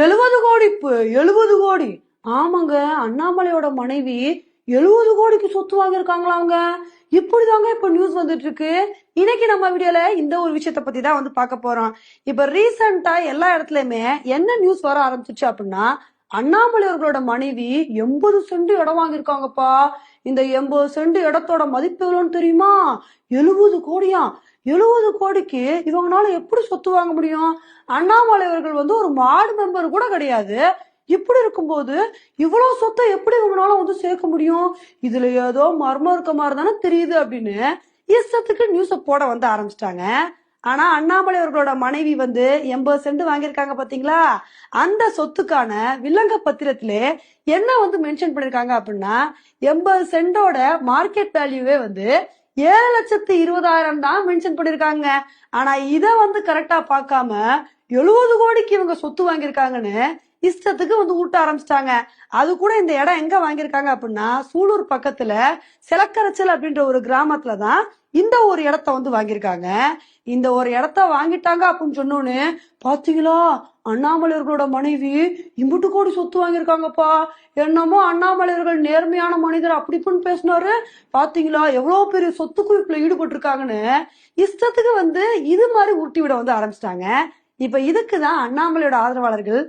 எழுபது கோடி எழுபது கோடி. ஆமாங்க அண்ணாமலையோட மனைவி எழுபது கோடிக்கு சொத்து வாங்கியிருக்காங்களா அவங்க? இப்படிதாங்க இப்ப நியூஸ் வந்துட்டு இருக்கு இன்னைக்கு நம்ம வீடியோல இந்த ஒரு விஷயத்த பத்தி தான் வந்து பார்க்க போறோம். இப்ப ரீசெண்டா எல்லா இடத்துலயுமே என்ன நியூஸ் வர ஆரம்பிச்சிச்சு அப்படின்னா அண்ணாமலை அவர்களோட மனைவி எண்பது சென்ட் இடம் வாங்கியிருக்காங்கப்பா. இந்த எண்பது சென்ட் இடத்தோட மதிப்பு எவ்வளோன்னு தெரியுமா? எழுபது கோடியா? எழுபது கோடிக்கு இவங்களால எப்படி சொத்து வாங்க முடியும்? அண்ணாமலை அவர்கள் வந்து ஒரு வார்டு மெம்பர் கூட கிடையாது. இப்படி இருக்கும்போது இவ்வளவு சொத்தை எப்படி இவங்களால வந்து சேர்க்க முடியும்? இதுல ஏதோ மர்மம் இருக்க மாதிரி தானே தெரியுது அப்படின்னு இஷ்டத்துக்கு நியூஸ போட வந்து ஆரம்பிச்சிட்டாங்க. ஆனா அண்ணாமலை அவர்களோட மனைவி வந்து எண்பது சென்ட் வாங்கியிருக்காங்க பாத்தீங்களா? அந்த சொத்துக்கான வில்லங்க பத்திரத்திலே என்ன வந்து மென்ஷன் பண்ணிருக்காங்க அப்படின்னா எண்பது சென்டோட மார்க்கெட் வேல்யூவே வந்து ஏழு லட்சத்து இருபதாயிரம் தான் மென்ஷன் பண்ணிருக்காங்க. ஆனா இத வந்து கரெக்டா பார்க்காம எழுபது கோடிக்கு இவங்க சொத்து வாங்கியிருக்காங்கன்னு இஷ்டத்துக்கு வந்து ஊட்ட ஆரம்பிச்சிட்டாங்க. அது கூட இந்த இடம் எங்க வாங்கியிருக்காங்க அப்படின்னா சூலூர் பக்கத்துல சிலக்கரைச்சல் அப்படின்ற ஒரு கிராமத்துல தான் இந்த ஒரு இடத்த வந்து வாங்கியிருக்காங்க. இந்த ஒரு இடத்த வாங்கிட்டாங்க அப்படின்னு சொன்னோன்னு பாத்தீங்களா? அண்ணாமலையர்களோட மனைவி இம்புட்டு கோடி சொத்து வாங்கியிருக்காங்கப்பா. என்னமோ அண்ணாமலையர்கள் நேர்மையான மனிதர் அப்படி இப்படின்னு பேசினாரு. பாத்தீங்களா? எவ்வளவு பெரிய சொத்து குவிப்புல ஈடுபட்டு இருக்காங்கன்னு இஷ்டத்துக்கு வந்து இது மாதிரி உருட்டி விட வந்து ஆரம்பிச்சிட்டாங்க. இப்ப இதுக்கு தான் அண்ணாமலையோட ஆதரவாளர்கள்